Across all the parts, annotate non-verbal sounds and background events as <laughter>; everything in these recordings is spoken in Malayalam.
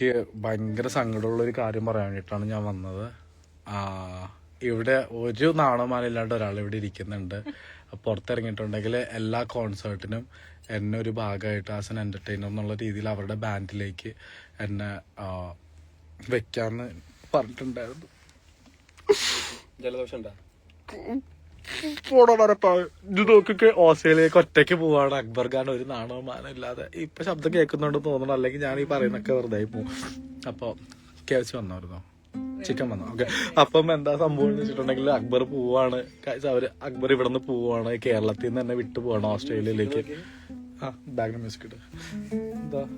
എനിക്ക് ഭയങ്കര സങ്കടമുള്ള ഒരു കാര്യം പറയാൻ വേണ്ടിയിട്ടാണ് ഞാൻ വന്നത്. ഇവിടെ ഒരു നാണമാനില്ലാണ്ട് ഒരാൾ ഇവിടെ ഇരിക്കുന്നുണ്ട്. പുറത്തിറങ്ങിയിട്ടുണ്ടെങ്കിൽ എല്ലാ കോൺസേർട്ടിനും എന്നെ ഒരു ഭാഗമായിട്ട് ആസ് എൻ എന്റർടൈനർ എന്നുള്ള രീതിയിൽ അവരുടെ ബാൻഡിലേക്ക് എന്നെ വെക്കാന്ന് പറഞ്ഞിട്ടുണ്ടായിരുന്നു. ജലദോഷം ഉണ്ടോ? ഇത് നോക്കിക്ക് ഓസ്ട്രേലിയക്ക് ഒറ്റയ്ക്ക് പോവാണ്. അക്ബർ ഖാൻ ഒരു നാണവും മാനോ ഇല്ലാതെ ഇപ്പൊ ശബ്ദം കേൾക്കുന്നുണ്ട് തോന്നണം. അല്ലെങ്കിൽ ഞാൻ ഈ പറയുന്നൊക്കെ വെറുതെ പോവും. അപ്പൊ കേസ് വന്നായിരുന്നോ. ചിക്കൻ വന്നു. ഓക്കെ. അപ്പം എന്താ സംഭവം എന്ന് വെച്ചിട്ടുണ്ടെങ്കിൽ അക്ബർ പോവാണ്. അവർ അക്ബർ ഇവിടെ നിന്ന് പോവാണ്. കേരളത്തിൽ നിന്ന് തന്നെ വിട്ടു പോവാണ് ഓസ്ട്രേലിയയിലേക്ക്. ആ ബാക്ക്ഗ്രൗണ്ട് മ്യൂസിക് എന്താ?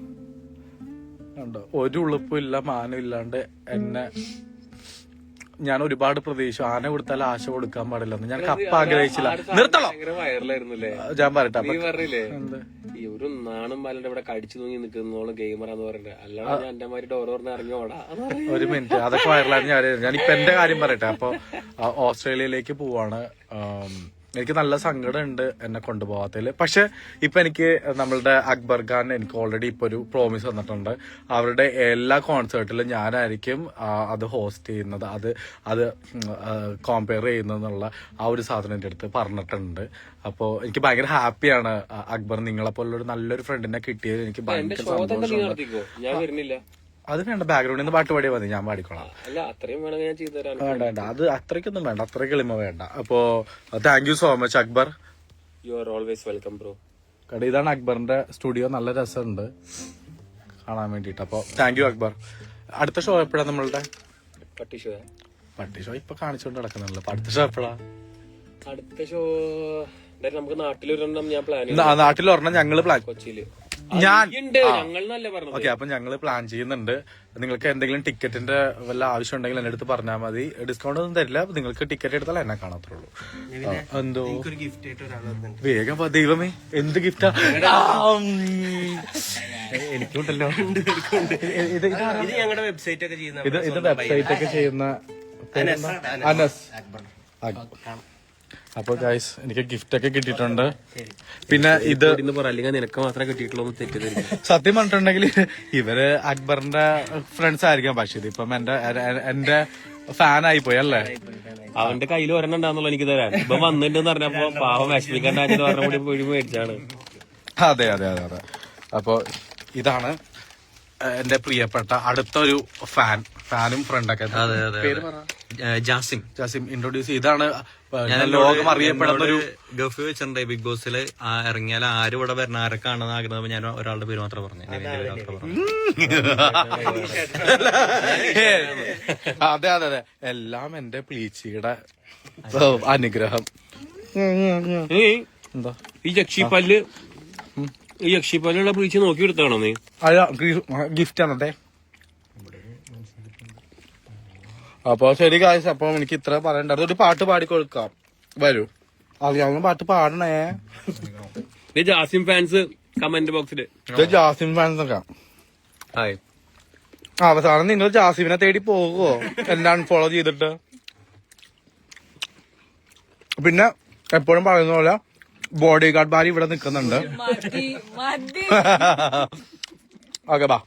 ഉണ്ടോ ഒരു ഉളുപ്പും ഇല്ല മാനം ഇല്ലാണ്ട് എന്നെ ഞാൻ ഒരുപാട് പ്രതീക്ഷിച്ചു. ആന കൊടുത്താൽ ആശ കൊടുക്കാൻ പാടില്ലെന്ന് ഞാൻ കപ്പ ആഗ്രഹിച്ചില്ല. നിർത്തണോ? ഞാൻ പറയട്ടെ? ഈ ഒരു നാണം ബാലന്റെ ഇവിടെ കടിച്ചു തൂങ്ങി നിൽക്കുന്നോളം ഗെയിമറാന്ന് പറയുന്നത് അല്ലാതെ എന്റെ മാതിരി പറഞ്ഞ് ഇറങ്ങി ഓടാ. ഒരു മിനിറ്റ് അതൊക്കെ വൈറലായിരുന്നു ഞാൻ ഞാനിപ്പോ എന്റെ കാര്യം പറയട്ടെ. അപ്പൊ ഓസ്ട്രേലിയയിലേക്ക് പോവാണ്. എനിക്ക് നല്ല സങ്കടം ഉണ്ട് എന്നെ കൊണ്ടുപോകാത്തതിൽ പക്ഷെ ഇപ്പൊ എനിക്ക് നമ്മളുടെ അക്ബർ ഖാൻ എനിക്ക് ഓൾറെഡി ഇപ്പൊ ഒരു പ്രോമിസ് വന്നിട്ടുണ്ട് അവരുടെ എല്ലാ കോൺസേർട്ടിലും ഞാനായിരിക്കും അത് ഹോസ്റ്റ് ചെയ്യുന്നത്. അത് അത് കോമ്പയർ ചെയ്യുന്നതെന്നുള്ള ആ ഒരു സാധനം എന്റെ അടുത്ത് പറഞ്ഞിട്ടുണ്ട്. അപ്പോൾ എനിക്ക് ഭയങ്കര ഹാപ്പിയാണ് അക്ബർ. നിങ്ങളെ പോലുള്ള ഒരു നല്ലൊരു ഫ്രണ്ടിനെ കിട്ടിയത് എനിക്ക് ഭയങ്കര സന്തോഷമുണ്ട്. അത് വേണ്ട ബാക്ക്ഗ്രൗണ്ടിൽ നിന്ന് പാട്ട് പാടിയാൽ മതി ഞാൻ പാടിക്കോളാം. അല്ല അത്രയും വേണമെങ്കിൽ ഞാൻ ചെയ്തു തരാം. വേണ്ട വേണ്ട. അത് അത്രയ്ക്കൊന്നും വേണ്ട അത്രയ്ക്ക് എളിമ വേണ്ട. അപ്പോ thank you so much Akbar. You are always welcome bro കട ഇതാണ് അക്ബറിന്റെ സ്റ്റുഡിയോ നല്ല രസമുണ്ട്. കാണാൻ വേണ്ടിട്ട് അപ്പൊ താങ്ക് യു അക്ബർ. അടുത്ത ഷോ എപ്പോഴാ നമ്മളുടെ? പട്ടി ഷോ പട്ടി ഷോ ഇപ്പൊ കാണിച്ചുകൊണ്ട് നടക്കുന്നുണ്ടല്ലോ. അപ്പൊ അടുത്ത ഷോ എപ്പോഴാ? അടുത്ത ഷോ നമുക്ക് നാട്ടിലൊരെണ്ണം ഞാൻ പ്ലാൻ നാട്ടിലൊരെണ്ണം ഞങ്ങൾ പ്ലാൻ കൊച്ചിയിൽ. ഞാൻ ഓക്കെ അപ്പൊ ഞങ്ങൾ പ്ലാൻ ചെയ്യുന്നുണ്ട്. നിങ്ങൾക്ക് എന്തെങ്കിലും ടിക്കറ്റിന്റെ വല്ല ആവശ്യം ഉണ്ടെങ്കിൽ എന്റെ അടുത്ത് പറഞ്ഞാൽ മതി. ഡിസ്കൗണ്ട് ഒന്നും തരില്ല. നിങ്ങൾക്ക് ടിക്കറ്റ് എടുത്താൽ എന്നെ കാണാത്തുള്ളൂ എന്തോ? വേഗം ദൈവമേ. എന്ത് ഗിഫ്റ്റാ എനിക്കുണ്ടല്ലോ. ഇത് ഞങ്ങളുടെ വെബ്സൈറ്റ് ഒക്കെ ചെയ്യുന്ന ഇത് വെബ്സൈറ്റ് ഒക്കെ ചെയ്യുന്ന അനസ് അക്ബർ. അപ്പൊ ഗൈസ് എനിക്ക് ഗിഫ്റ്റ് ഒക്കെ കിട്ടിയിട്ടുണ്ട്. പിന്നെ ഇത് അല്ലെങ്കിൽ നിനക്ക് മാത്രമേ കിട്ടിയിട്ടുള്ളൂ സത്യം പറഞ്ഞിട്ടുണ്ടെങ്കിൽ ഇവർ അക്ബറിന്റെ ഫ്രണ്ട്സ് ആയിരിക്കാം. പക്ഷെ ഇതിപ്പം എന്റെ എന്റെ ഫാൻ ആയി പോയി അല്ലേ? അവന്റെ കയ്യിൽ ഒരെണ്ണം ഉണ്ടാന്നുള്ള എനിക്ക് തരാൻ. ഇപ്പൊ വന്നിട്ടുണ്ടെന്ന് പറഞ്ഞപ്പോ പാവം വിഷമിക്കണ്ടാച്ചത് പറഞ്ഞ കൂടി പോയി മേടിച്ചാണ് അതെ അതെ അതെ അതെ. അപ്പൊ ഇതാണ് എന്റെ പ്രിയപ്പെട്ട അടുത്തൊരു ഫാൻ ഫാനും ഫ്രണ്ടൊക്കെ പേര് പറ. ജാസിം. ജാസിം ഇൻട്രോഡ്യൂസ് ഇതാണ് ലോകം അറിയപ്പെടുന്ന ഒരു ഗഫ് വെച്ചിട്ടുണ്ട് ബിഗ് ബോസിൽ ഇറങ്ങിയാൽ ആരും ഇവിടെ വരണം ആരൊക്കെയാണെന്ന് ആഗ്രഹം ഞാൻ ഒരാളുടെ പേര് മാത്രമേ പറഞ്ഞു. നിവിന്റെ പേര് മാത്രമേ പറഞ്ഞു അതെ അതെ അതെ. എല്ലാം എന്റെ പ്ലീച്ചിയുടെ അനുഗ്രഹം. എന്താ? ഈ ജക്ഷിപ്പല്ല് ഈ ജക്ഷിപ്പല്ലുള്ള ബ്രീച്ച് നോക്കി എടുത്താണോ നീ ഗിഫ്റ്റ് ആണത്തെ അപ്പൊ ശരി കാശ് അപ്പൊ എനിക്ക് ഇത്ര പറയണ്ട. ഒരു പാട്ട് പാടി പാടിക്കൊടുക്കാം വരൂ. അറിയാവുന്ന പാട്ട് പാടണേ. നീ ജാസിം ഫാൻസ് കമന്റ് ബോക്സിൽ ഇത് ജാസിം ഫാൻസ് ഒക്കെ. ഹായ് അവസാനം നിങ്ങൾ ജാസിമിനെ തേടി പോകുമോ എല്ലാം ഫോളോ ചെയ്തിട്ട്. പിന്നെ എപ്പോഴും പറയുന്ന പോലെ ബോഡി ഗാർഡ് ഭാര്യ ഇവിടെ നിൽക്കുന്നുണ്ട്. <laughs> ഓക്കെ ബാ.